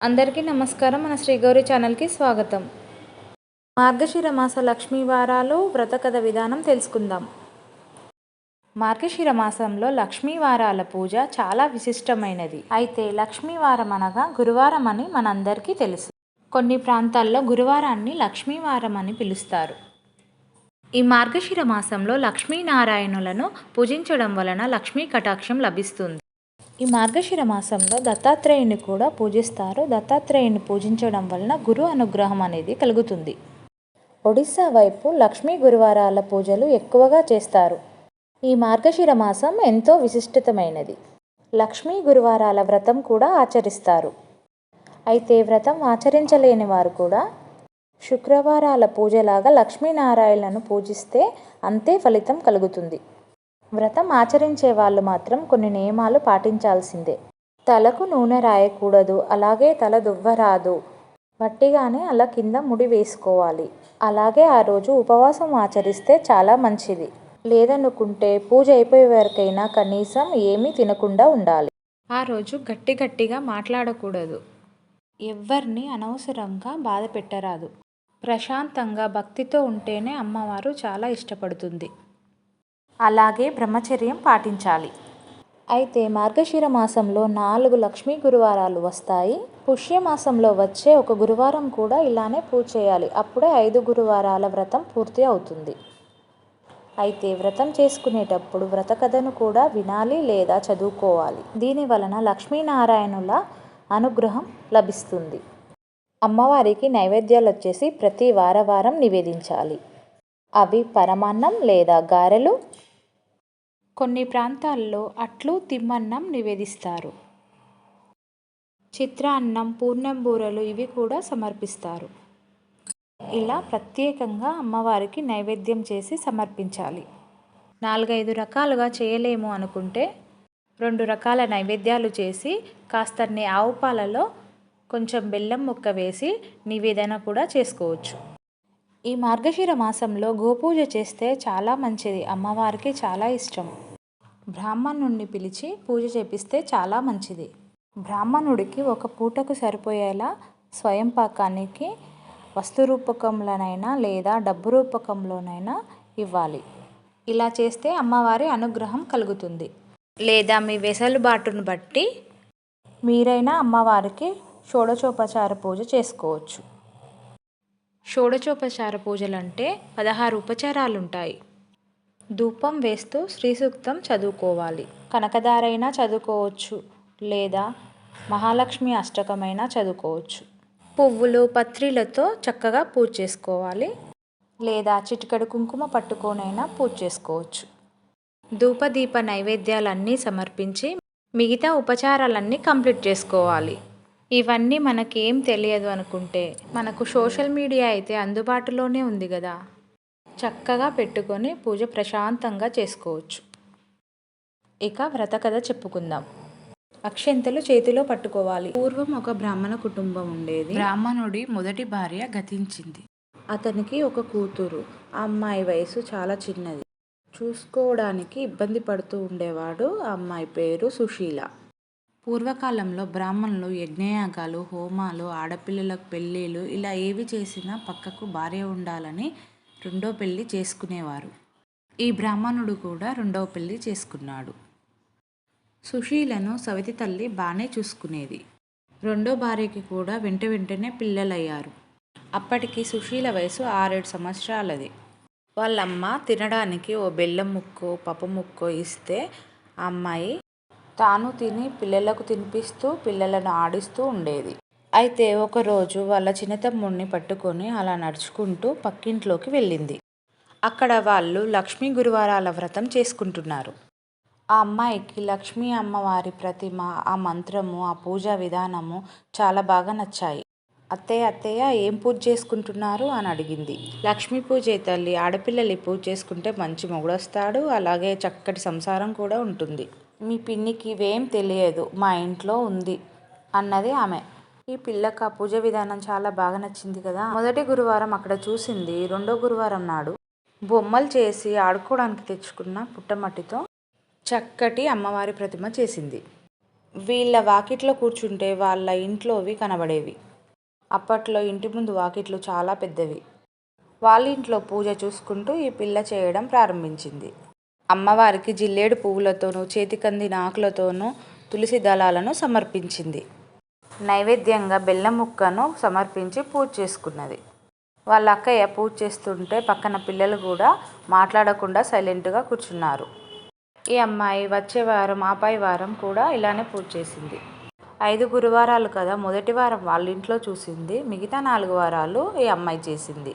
అందరికీ నమస్కారం. మన శ్రీగౌరి ఛానల్కి స్వాగతం. మార్గశిర మాస లక్ష్మీ వారాలు వ్రత కథ విధానం తెలుసుకుందాం. మార్గశిర మాసంలో లక్ష్మీ వారాల పూజ చాలా విశిష్టమైనది. అయితే లక్ష్మీ వారం అనగా గురువారం అని మనందరికీ తెలుసు. కొన్ని ప్రాంతాల్లో గురువారాన్ని లక్ష్మీవారం అని పిలుస్తారు. ఈ మార్గశిర మాసంలో లక్ష్మీనారాయణులను పూజించడం వలన లక్ష్మీ కటాక్షం లభిస్తుంది. ఈ మార్గశిర మాసంలో దత్తాత్రేయుని కూడా పూజిస్తారు. దత్తాత్రేయుని పూజించడం వలన గురు అనుగ్రహం అనేది కలుగుతుంది. ఒడిస్సా వైపు లక్ష్మీ గురువారాల పూజలు ఎక్కువగా చేస్తారు. ఈ మార్గశిర మాసం ఎంతో విశిష్టతమైనది లక్ష్మీ గురువారాల వ్రతం కూడా ఆచరిస్తారు. అయితే వ్రతం ఆచరించలేని వారు కూడా శుక్రవారాల పూజలాగా లక్ష్మీనారాయణను పూజిస్తే అంతే ఫలితం కలుగుతుంది. వ్రతం ఆచరించే వాళ్ళు మాత్రం కొన్ని నియమాలు పాటించాల్సిందే. తలకు నూనె రాయకూడదు అలాగే తల దువ్వరాదు. వట్టిగానే అలా కింద ముడి వేసుకోవాలి. అలాగే ఆ రోజు ఉపవాసం ఆచరిస్తే చాలా మంచిది. లేదనుకుంటే పూజ అయిపోయే వరకైనా కనీసం ఏమీ తినకుండా ఉండాలి. ఆ రోజు గట్టి గట్టిగా మాట్లాడకూడదు. ఎవ్వరిని అనవసరంగా బాధ పెట్టరాదు ప్రశాంతంగా భక్తితో ఉంటేనే అమ్మవారు చాలా ఇష్టపడుతుంది. అలాగే బ్రహ్మచర్యం పాటించాలి. అయితే మార్గశిర మాసంలో నాలుగు లక్ష్మీ గురువారాలు వస్తాయి. పుష్యమాసంలో వచ్చే ఒక గురువారం కూడా ఇలానే పూజ చేయాలి. అప్పుడే ఐదు గురువారాల వ్రతం పూర్తి అవుతుంది. అయితే వ్రతం చేసుకునేటప్పుడు వ్రత కథను కూడా వినాలి లేదా చదువుకోవాలి. దీని వలన లక్ష్మీనారాయణుల అనుగ్రహం లభిస్తుంది. అమ్మవారికి నైవేద్యాలు వచ్చేసి ప్రతి వారవారం నివేదించాలి. అవి పరమాన్నం లేదా గారెలు కొన్ని ప్రాంతాల్లో అట్లు తిమ్మన్నం నివేదిస్తారు. చిత్రాన్నం పూర్ణం బూరలు ఇవి కూడా సమర్పిస్తారు. ఇలా ప్రత్యేకంగా అమ్మవారికి నైవేద్యం చేసి సమర్పించాలి. నాలుగైదు రకాలుగా చేయలేము అనుకుంటే రెండు రకాల నైవేద్యాలు చేసి కాస్తన్ని ఆవు పాలలో కొంచెం బెల్లం ముక్క వేసి నివేదన కూడా చేసుకోవచ్చు. ఈ మార్గశిర మాసంలో గోపూజ చేస్తే చాలా మంచిది. అమ్మవారికి చాలా ఇష్టం. బ్రాహ్మణుడిని పిలిచి పూజ చేపిస్తే చాలా మంచిది. బ్రాహ్మణుడికి ఒక పూటకు సరిపోయేలా స్వయం పాకానికి వస్తు రూపకంలోనైనా లేదా డబ్బు రూపకంలోనైనా ఇవ్వాలి. ఇలా చేస్తే అమ్మవారి అనుగ్రహం కలుగుతుంది. లేదా మీ వెసలుబాటును బట్టి మీరైనా అమ్మవారికి షోడచోపచార పూజ చేసుకోవచ్చు. షోడచోపచార పూజలు అంటే పదహారు ఉపచారాలు ఉంటాయి ధూపం వేస్తూ శ్రీ సూక్తం చదువుకోవాలి. కనకదారైనా చదువుకోవచ్చు లేదా మహాలక్ష్మి అష్టకమైనా చదువుకోవచ్చు. పువ్వులు పత్రిలతో చక్కగా పూజ చేసుకోవాలి లేదా చిటికడు కుంకుమ పట్టుకోనైనా పూజ చేసుకోవచ్చు. ధూపదీప నైవేద్యాలన్నీ సమర్పించి మిగతా ఉపచారాలన్నీ కంప్లీట్ చేసుకోవాలి. ఇవన్నీ మనకేం తెలియదు అనుకుంటే మనకు సోషల్ మీడియా అయితే అందుబాటులోనే ఉంది కదా. చక్కగా పెట్టుకొని పూజ ప్రశాంతంగా చేసుకోవచ్చు. ఇక వ్రత కథ చెప్పుకుందాం. అక్షంతలు చేతిలో పట్టుకోవాలి. పూర్వం ఒక బ్రాహ్మణ కుటుంబం ఉండేది. బ్రాహ్మణుడి మొదటి భార్య గతించింది. అతనికి ఒక కూతురు. ఆ అమ్మాయి వయసు చాలా చిన్నది. చూసుకోవడానికి ఇబ్బంది పడుతూ ఉండేవాడు ఆ అమ్మాయి పేరు సుశీల. పూర్వకాలంలో బ్రాహ్మణులు యజ్ఞయాగాలు హోమాలు ఆడపిల్లలకు పెళ్ళిళ్ళు ఇలా ఏవి చేసినా పక్కకు భార్య ఉండాలని రెండో పెళ్ళి చేసుకునేవారు. ఈ బ్రాహ్మణుడు కూడా రెండవ పెళ్ళి చేసుకున్నాడు. సుశీలను సవితి తల్లి బాగానే చూసుకునేది. రెండో భార్యకి కూడా వెంట వెంటనే పిల్లలయ్యారు. అప్పటికి సుశీల వయసు ఆరేడు సంవత్సరాలది. వాళ్ళమ్మ తినడానికి ఓ బెల్లం ముక్కో పప్పు ముక్కో ఇస్తే ఆ అమ్మాయి తాను తిని పిల్లలకు తినిపిస్తూ పిల్లలను ఆడిస్తూ ఉండేది. అయితే ఒకరోజు వాళ్ళ చిన్నతమ్ముడిని పట్టుకొని అలా నడుచుకుంటూ పక్కింట్లోకి వెళ్ళింది. అక్కడ వాళ్ళు లక్ష్మీ గురువారాల వ్రతం చేసుకుంటున్నారు. ఆ అమ్మాయికి లక్ష్మీ అమ్మవారి ప్రతిమ ఆ మంత్రము ఆ పూజా విధానము చాలా బాగా నచ్చాయి. అత్తయ్య అత్తయ్య ఏం పూజ చేసుకుంటున్నారు? అని అడిగింది. లక్ష్మీ పూజ తల్లి ఆడపిల్లలు పూజ చేసుకుంటే మంచి మొగుడొస్తాడు అలాగే చక్కటి సంసారం కూడా ఉంటుంది. మీ పిన్నికి ఇవేం తెలియదు మా ఇంట్లో ఉంది అన్నది ఆమె. ఈ పిల్లకి ఆ పూజ విధానం చాలా బాగా నచ్చింది కదా. మొదటి గురువారం అక్కడ చూసింది. రెండో గురువారం నాడు బొమ్మలు చేసి ఆడుకోవడానికి తెచ్చుకున్న పుట్టమట్టితో చక్కటి అమ్మవారి ప్రతిమ చేసింది. వీళ్ళ వాకిట్లో కూర్చుంటే వాళ్ళ ఇంట్లోవి కనబడేవి. అప్పట్లో ఇంటి ముందు వాకిట్లు చాలా పెద్దవి. వాళ్ళ ఇంట్లో పూజ చూసుకుంటూ ఈ పిల్ల చేయడం ప్రారంభించింది. అమ్మవారికి జిల్లేడు పువ్వులతోనూ చేతికందిన ఆకులతోనూ తులసి దళాలను సమర్పించింది. నైవేద్యంగా బెల్లం ముక్కను సమర్పించి పూజ చేసుకున్నది. వాళ్ళ అక్కయ్య పూజ చేస్తుంటే పక్కన పిల్లలు కూడా మాట్లాడకుండా సైలెంట్గా కూర్చున్నారు. ఈ అమ్మాయి వచ్చే వారం ఆపై వారం కూడా ఇలానే పూజ చేసింది. ఐదు గురువారాలు కదా మొదటి వారం వాళ్ళ ఇంట్లో చూసింది. మిగతా నాలుగు వారాలు ఈ అమ్మాయి చేసింది.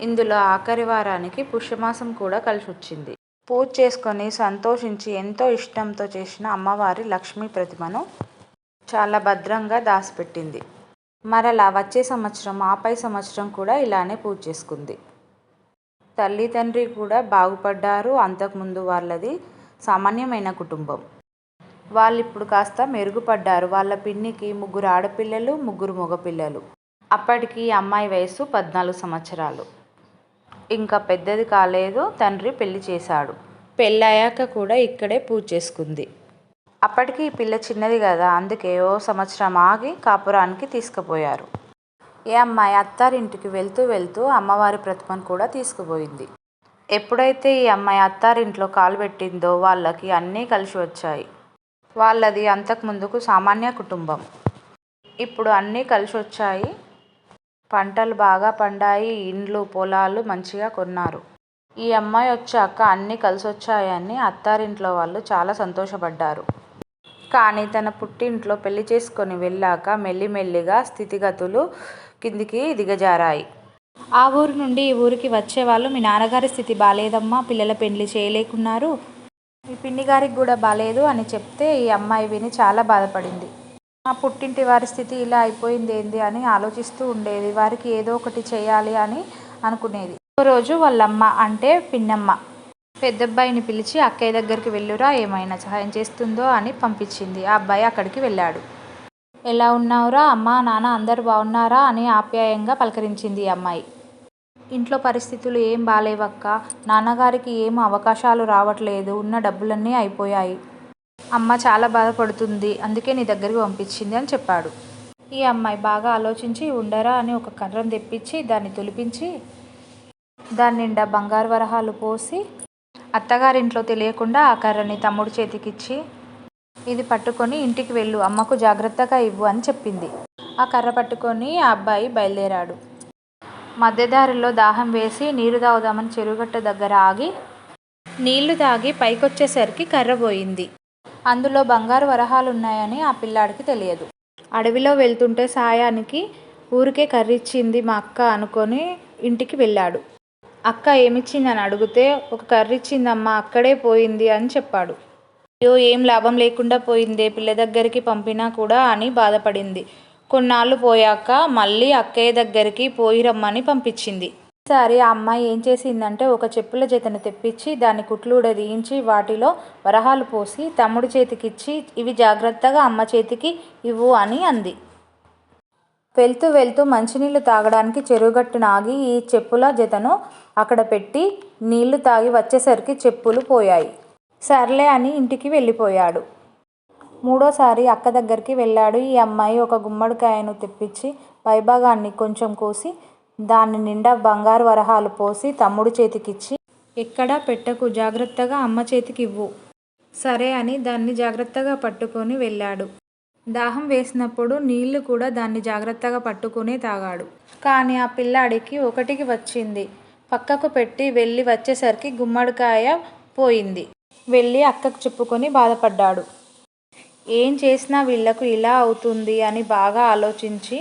ఇందులో ఆఖరి వారానికి పుష్యమాసం కూడా కలిసి వచ్చింది. పూజ చేసుకొని సంతోషించి ఎంతో ఇష్టంతో చేసిన అమ్మవారి లక్ష్మీ ప్రతిమను చాలా భద్రంగా దాచిపెట్టింది మరలా వచ్చే సంవత్సరం ఆపై సంవత్సరం కూడా ఇలానే పూజ చేసుకుంది. తల్లి తండ్రి కూడా బాగుపడ్డారు. అంతకుముందు వాళ్ళది సామాన్యమైన కుటుంబం. వాళ్ళు ఇప్పుడు కాస్త మెరుగుపడ్డారు. వాళ్ళ పిన్నికి ముగ్గురు ఆడపిల్లలు ముగ్గురు మగపిల్లలు. అప్పటికి అమ్మాయి వయసు పద్నాలుగు సంవత్సరాలు. ఇంకా పెద్దది కాలేదు. తండ్రి పెళ్ళి చేశాడు. పెళ్ళయ్యాక కూడా ఇక్కడే పూజ చేసుకుంది. అప్పటికి ఈ పిల్ల చిన్నది కదా అందుకే ఓ సంవత్సరం ఆగి కాపురానికి తీసుకుపోయారు. ఏ అమ్మాయి అత్తారింటికి వెళ్తూ వెళ్తూ అమ్మవారి ప్రతిమను కూడా తీసుకుపోయింది. ఎప్పుడైతే ఈ అమ్మాయి అత్తారింట్లో కాలు పెట్టిందో వాళ్ళకి అన్నీ కలిసి వచ్చాయి. వాళ్ళది అంతకుముందుకు సామాన్య కుటుంబం. ఇప్పుడు అన్నీ కలిసి వచ్చాయి. పంటలు బాగా పండాయి ఇండ్లు పొలాలు మంచిగా కొన్నారు. ఈ అమ్మాయి వచ్చాక అన్నీ కలిసి వచ్చాయని అత్తారింట్లో వాళ్ళు చాలా సంతోషపడ్డారు. కానీ తన పుట్టింట్లో పెళ్ళి చేసుకొని వెళ్ళాక మెల్లిమెల్లిగా స్థితిగతులు కిందికి దిగజారాయి. ఆ ఊరు నుండి ఈ ఊరికి వచ్చేవాళ్ళు మీ నాన్నగారి స్థితి బాగాలేదమ్మా పిల్లల పెళ్ళి చేయలేకున్నారు. మీ పిన్ని గారికి కూడా బాగాలేదు అని చెప్తే ఈ అమ్మాయి విని చాలా బాధపడింది. మా పుట్టింటి వారి స్థితి ఇలా అయిపోయింది ఏంది? అని ఆలోచిస్తూ ఉండేది. వారికి ఏదో ఒకటి చేయాలి అని అనుకునేది. రోజు వాళ్ళమ్మ అంటే పిన్నమ్మ పెద్దబ్బాయిని పిలిచి అక్కయ్య దగ్గరికి వెళ్ళురా ఏమైనా సహాయం చేస్తుందో అని పంపించింది. ఆ అబ్బాయి అక్కడికి వెళ్ళాడు. ఎలా ఉన్నావురా అమ్మా నాన్న అందరు బాగున్నారా? అని ఆప్యాయంగా పలకరించింది ఈ అమ్మాయి. ఇంట్లో పరిస్థితులు ఏం బాలేవక్క. నాన్నగారికి ఏం అవకాశాలు రావట్లేదు. ఉన్న డబ్బులన్నీ అయిపోయాయి. అమ్మ చాలా బాధపడుతుంది. అందుకే నీ దగ్గరికి పంపించింది అని చెప్పాడు. ఈ అమ్మాయి బాగా ఆలోచించి ఉండరా అని ఒక కర్రం తెప్పించి దాన్ని తొలిపించి దాని నిండా బంగారు వరహాలు పోసి అత్తగారింట్లో తెలియకుండా ఆ కర్రని తమ్ముడు చేతికిచ్చి ఇది పట్టుకొని ఇంటికి వెళ్ళు అమ్మకు జాగ్రత్తగా ఇవ్వు అని చెప్పింది. ఆ కర్ర పట్టుకొని ఆ అబ్బాయి బయలుదేరాడు. మధ్యదారిలో దాహం వేసి నీరు తాగుదామని చెరుగట్ట దగ్గర ఆగి నీళ్ళు తాగి పైకొచ్చేసరికి కర్ర పోయింది. అందులో బంగారు వరహాలు ఉన్నాయని ఆ పిల్లాడికి తెలియదు. అడవిలో వెళ్తుంటే సాయానికి ఊరికే కర్రిచ్చింది మా అక్క అనుకొని ఇంటికి వెళ్ళాడు. అక్క ఏమిచ్చిందని అడిగితే ఒక కర్రీ ఇచ్చిందమ్మా అక్కడే పోయింది అని చెప్పాడు. అయ్యో ఏం లాభం లేకుండా పోయిందే పిల్ల దగ్గరికి పంపినా కూడా అని బాధపడింది. కొన్నాళ్ళు పోయాక మళ్ళీ అక్కయ్య దగ్గరికి పోయి రమ్మని పంపించింది. ఈసారి ఆ అమ్మాయి ఏం చేసిందంటే ఒక చెప్పుల జతను తెప్పించి దాన్ని కుట్లు వాటిలో వరహాలు పోసి తమ్ముడి చేతికిచ్చి ఇవి జాగ్రత్తగా అమ్మ చేతికి ఇవ్వు అని అంది. వెళ్తూ వెళ్తూ మంచినీళ్ళు తాగడానికి చెరువుగట్టున ఆగి ఈ చెప్పుల జతను అక్కడ పెట్టి నీళ్ళు తాగి వచ్చేసరికి చెప్పులు పోయాయి. సర్లే అని ఇంటికి వెళ్ళిపోయాడు. మూడోసారి అక్క దగ్గరికి వెళ్ళాడు. ఈ అమ్మాయి ఒక గుమ్మడికాయను తెప్పించి పైభాగాన్ని కొంచెం కోసి దాని నిండా బంగారు వరహాలు పోసి తమ్ముడు చేతికిచ్చి ఎక్కడా పెట్టకు జాగ్రత్తగా అమ్మ చేతికి ఇవ్వు సరే అని దాన్ని జాగ్రత్తగా పట్టుకొని వెళ్ళాడు. దాహం వేసినప్పుడు నీళ్ళు కూడా దాన్ని జాగ్రత్తగా పట్టుకుని తాగాడు. కానీ ఆ పిల్లాడికి ఒకటికి వచ్చింది. పక్కకు పెట్టి వెళ్ళి వచ్చేసరికి గుమ్మడికాయ పోయింది. వెళ్ళి అక్కకు చెప్పుకొని బాధపడ్డాడు. ఏం చేసినా వీళ్ళకు ఇలా అవుతుంది అని బాగా ఆలోచించి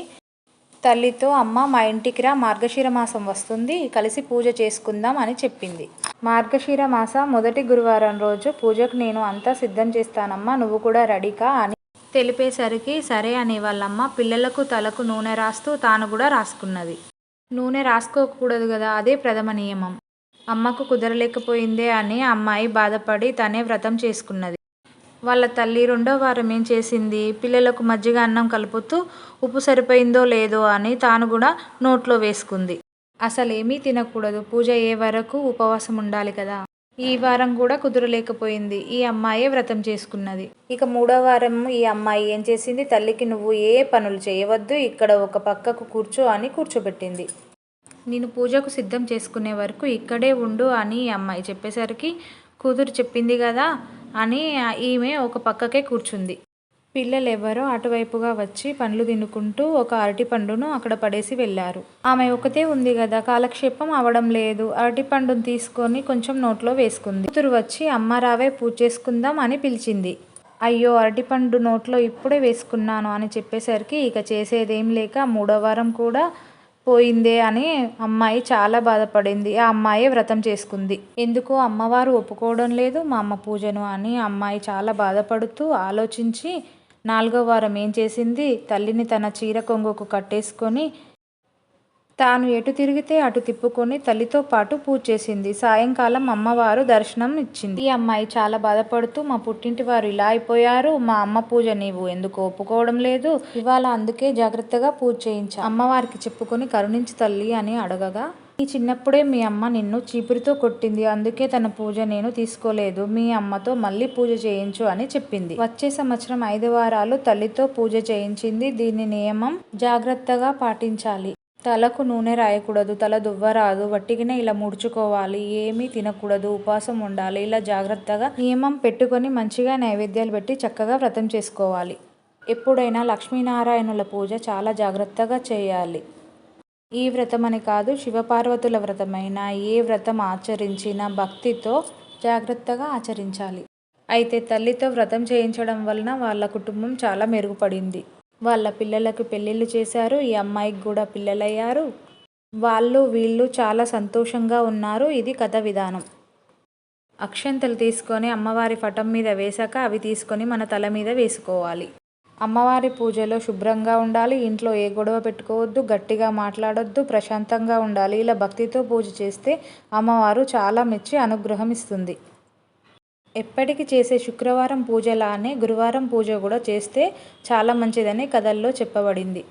తల్లితో అమ్మ మా ఇంటికి రా మార్గశిర మాసం వస్తుంది కలిసి పూజ చేసుకుందాం అని చెప్పింది. మార్గశిర మాస మొదటి గురువారం రోజు పూజకు నేను అంతా సిద్ధం చేస్తానమ్మా నువ్వు కూడా రెడీకా అని తెలిపేసరికి సరే అని వాళ్ళమ్మ పిల్లలకు తలకు నూనె రాస్తూ తాను కూడా రాసుకున్నది. నూనె రాసుకోకూడదు కదా అదే ప్రథమ నియమం. అమ్మకు కుదరలేకపోయిందే అని అమ్మాయి బాధపడి తనే వ్రతం చేసుకున్నది. వాళ్ళ తల్లి రెండో వారం ఏం చేసింది? పిల్లలకు మజ్జిగ అన్నం కలుపుతూ ఉప్పు సరిపోయిందో లేదో అని తాను కూడా నోట్లో వేసుకుంది. అసలేమీ తినకూడదు. పూజ అయ్యే వరకు ఉపవాసం ఉండాలి కదా. ఈ వారం కూడా కుదరలేకపోయింది. ఈ అమ్మాయే వ్రతం చేసుకున్నది. ఇక మూడో వారం ఈ అమ్మాయి ఏం చేసింది? తల్లికి నువ్వు ఏ పనులు చేయవద్దు ఇక్కడ ఒక పక్కకు కూర్చో అని కూర్చోబెట్టింది. నేను పూజకు సిద్ధం చేసుకునే వరకు ఇక్కడే ఉండు అని ఈ అమ్మాయి చెప్పేసరికి కూతురు చెప్పింది కదా అని ఈమె ఒక పక్కకే కూర్చుంది. పిల్లలు ఎవరో అటువైపుగా వచ్చి పండ్లు తినుకుంటూ ఒక అరటిపండును అక్కడ పడేసి వెళ్ళారు. ఆమె ఒకతే ఉంది కదా కాలక్షేపం అవడం లేదు. అరటిపండును తీసుకొని కొంచెం నోట్లో వేసుకుంది. కూతురు వచ్చి అమ్మ రావే పూజ చేసుకుందాం అని పిలిచింది. అయ్యో అరటిపండు నోట్లో ఇప్పుడే వేసుకున్నాను అని చెప్పేసరికి ఇక చేసేదేం లేక మూడో వారం కూడా పోయిందే అని అమ్మాయి చాలా బాధపడింది. ఆ అమ్మాయి వ్రతం చేసుకుంది. ఎందుకో? అమ్మవారు ఒప్పుకోవడం లేదు. మా అమ్మ పూజను అని అమ్మాయి చాలా బాధపడుతూ ఆలోచించి నాలుగో వారం ఏం చేసింది? తల్లిని తన చీర కొంగుకు కట్టేసుకొని తాను ఎటు తిరిగితే అటు తిప్పుకొని తల్లితో పాటు పూజ చేసింది. సాయంకాలం అమ్మవారు దర్శనం ఇచ్చింది. ఈ అమ్మాయి చాలా బాధపడుతూ మా పుట్టింటి వారు ఇలా అయిపోయారు మా అమ్మ పూజ నీవు ఎందుకు ఒప్పుకోవడం లేదు? ఇవాళ అందుకే జాగ్రత్తగా పూజ చేయించా. అమ్మవారికి చెప్పుకొని కరుణించి తల్లి అని అడగగా నీ చిన్నప్పుడే మీ అమ్మ నిన్ను చీపురితో కొట్టింది. అందుకే తన పూజ నేను తీసుకోలేదు. మీ అమ్మతో మళ్ళీ పూజ చేయించు అని చెప్పింది. వచ్చే సంవత్సరం ఐదు వారాలు తల్లితో పూజ చేయించింది. దీని నియమం జాగ్రత్తగా పాటించాలి. తలకు నూనె రాయకూడదు. తల దువ్వరాదు. వట్టిగిన ఇలా ముడుచుకోవాలి. ఏమీ తినకూడదు. ఉపవాసం ఉండాలి. ఇలా జాగ్రత్తగా నియమం పెట్టుకొని మంచిగా నైవేద్యాలు పెట్టి చక్కగా వ్రతం చేసుకోవాలి. ఎప్పుడైనా లక్ష్మీనారాయణుల పూజ చాలా జాగ్రత్తగా చేయాలి. ఈ వ్రతమని కాదు శివపార్వతుల వ్రతమైన ఏ వ్రతం ఆచరించినా భక్తితో జాగ్రత్తగా ఆచరించాలి. అయితే తల్లితో వ్రతం చేయించడం వలన వాళ్ళ కుటుంబం చాలా మెరుగుపడింది. వాళ్ళ పిల్లలకు పెళ్ళిళ్ళు చేశారు ఈ అమ్మాయికి కూడా పిల్లలయ్యారు. వాళ్ళు వీళ్ళు చాలా సంతోషంగా ఉన్నారు ఇది కథ విధానం. అక్షంతలు తీసుకొని అమ్మవారి పటం మీద వేశాక అవి తీసుకొని మన తల మీద వేసుకోవాలి. అమ్మవారి పూజలో శుభ్రంగా ఉండాలి ఇంట్లో ఏ గొడవ పెట్టుకోవద్దు గట్టిగా మాట్లాడొద్దు ప్రశాంతంగా ఉండాలి. ఇలా భక్తితో పూజ చేస్తే అమ్మవారు చాలా మెచ్చి అనుగ్రహం ఇస్తుంది. ఎప్పటికీ చేసే శుక్రవారం పూజలానే గురువారం పూజ కూడా చేస్తే చాలా మంచిదని కథల్లో చెప్పబడింది.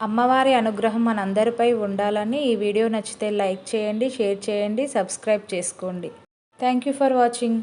అమ్మవారి అనుగ్రహం మనందరిపై ఉండాలని ఈ వీడియో నచ్చితే లైక్ చేయండి షేర్ చేయండి సబ్స్క్రైబ్ చేసుకోండి. Thank you for watching.